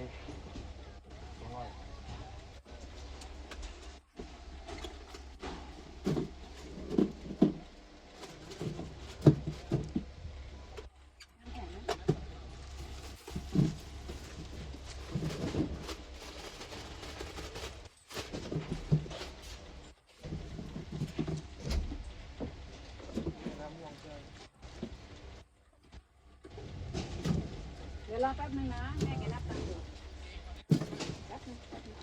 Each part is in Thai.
เลยสองร้อยเดี๋ยวรอแป๊บนึงนะแม่แกนับตังค์อยู่แป๊บนึงแป๊บนึง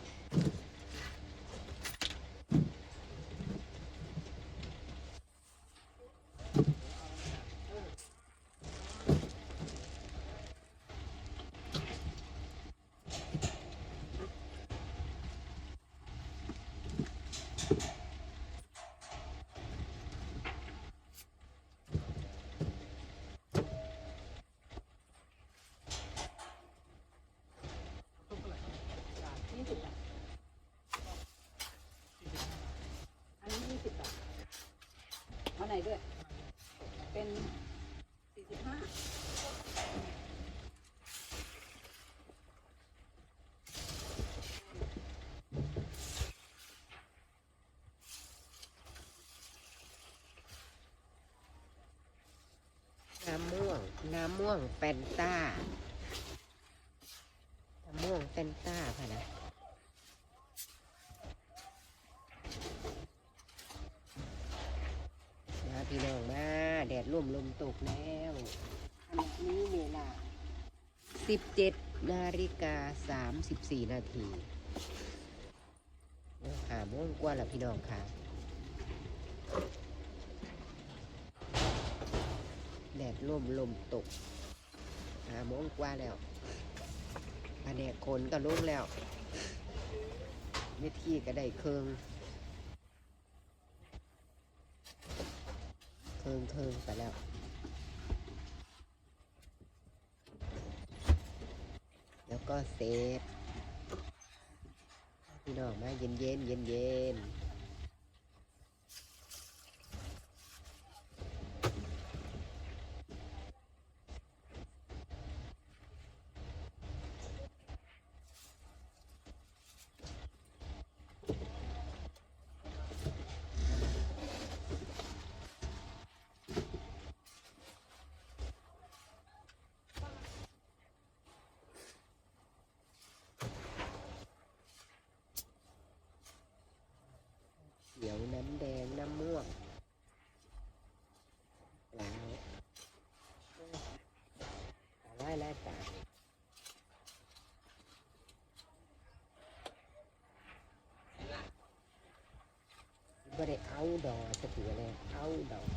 ยี่สิบบาทอันนี้ยี่สิบบาทเอาไหนด้วย เป็นสี่สิบห้า น้ำม่วง น้ำ ม่วงแฟนต้าน้ำม่วงแฟนต้าพะนะมาพี่น้องมาแดดร่มลมตกแล้วขณะนี้เวลา 17 นาฬิกา 34 นาทีหาโม่วงกว่าล้วพี่น้องค่ะ แดดร่มลมตกหาโมงกว่าแล้วแผนกคนก็ลงแล้วเวทีก็ได้เคืองเคืองเคืองไปแล้วแล้วก็เซฟพี่น้องมาเย็นเย็นเย็นเย็นๆ เขียวน้ำแดงน้ำม่วงแล้วตาไล่ไล่ตาไม่ได้เอา ดอกสั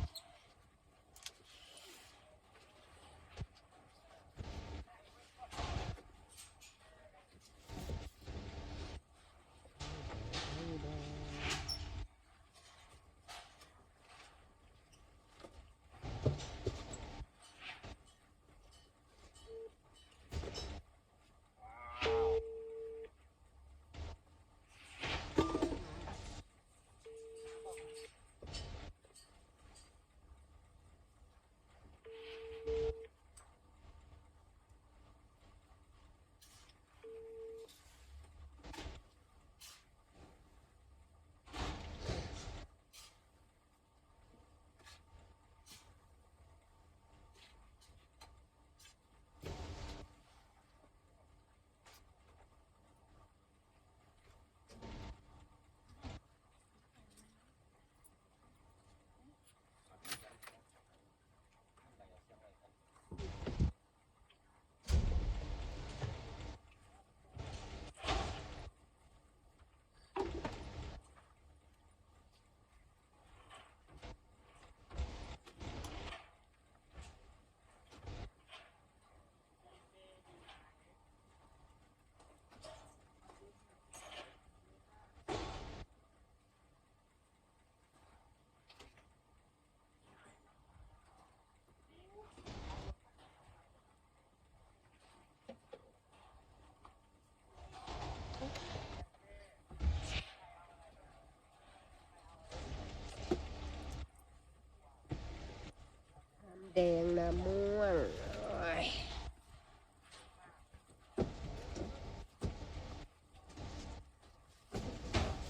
ม่วง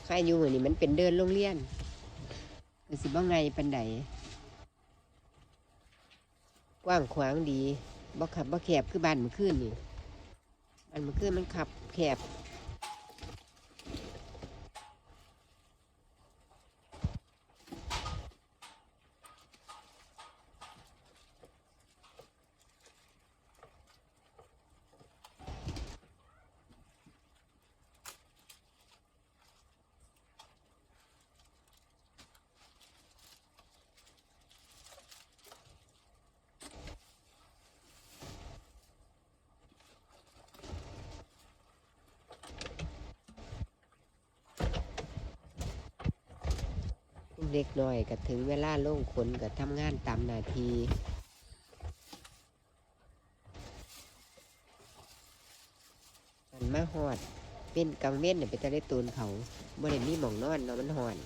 ใครอยู่นี่มันเป็นเดินโรงเรียนคือสิบ้างไงปันไดกว้างขวางดีบ่ขับบ่แคบคือบ้านมันขึ้นนี่บ้านมันขึ้นมันขับแคบ เล็กน้อยก็ถึงเวลาลงขนก็ทำงานตามนาทีมันมาหอดเป็นกลางเว้นเนี่ยไปตะได้ตูนเขาบ่ได้มีหมองนอนเนาะมันหอน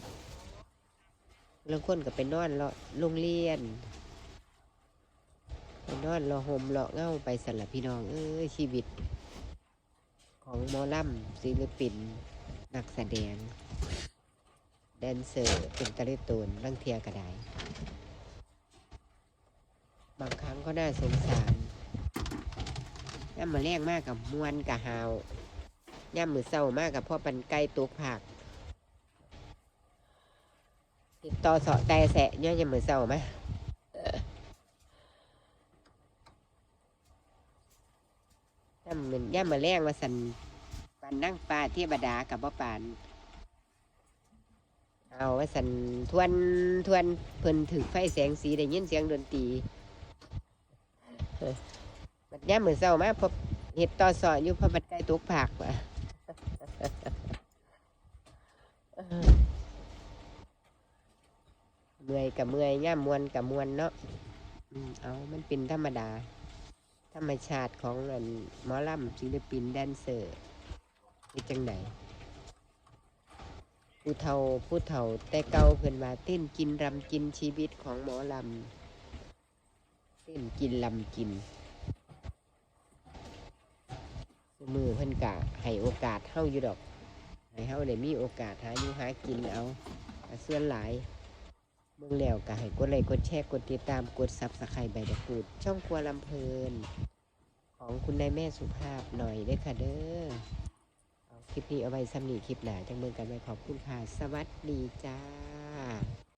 บางคนก็ไปนอนเลาะโรงเรียนไปนอนรอห่มรอเง่าไปสลับพี่น้อง เอ้ยชีวิต ของหมอลำศิลปิน นักแสดง แดนเซอร์เป็นตะลิตูนบางเทียก็ได้บางครั้งก็น่าสงสารย่ำมาแรงมากกับมวนกับหาวย่ำมือเศร้ามากกับพ่อปันไก่ตุกผัก ติดต่อเสาะแต่แสะย่ำยำมือเศร้าไหมย่ำมันย่ำมาแรงว่าสันปันนั่งปลาเทวดากับบ่ปาน เอาว่าสันทวนทวนเพิ่นถือไฟแสงสีได้ยินเสียงดนตรีบัดย่ามมือเศร้ามาพบเห็ดต่อสออยู่เพอบัดใกล้ตกผักว่ะเมื่อยกับเมื่อยย่ามมวนกับมวนเนาะเอามันเป็นธรรมดา ธรรมชาติของอันหมอลำศิลปินแดนเซอร์เป็นจังไหน ผู้เฒ่าผู้เฒ่าแต่เก่าเพิ่นว่าเต้นกินรำกินชีวิตของหมอลำเต้นกินลำกินมือเพิ่นกะให้โอกาสเฮาอยู่ดอกให้เฮาได้มีโอกาสหาอยู่หากินเอาก็ส่วนหลายเบิ่งแล้วก็ให้กดไลค์กดแชร์กดติดตามกดซับสไครต์ใบตะกูด ช่องครัวลำเพลิน ของคุณนายแม่สุภาพหน่อยเด้ค่ะเด้อ คลิปนี้เอาไว้ซ้ำนีคลิปหนาจังเมืองกันไปขอบคุณค่ะ สวัสดีจ้า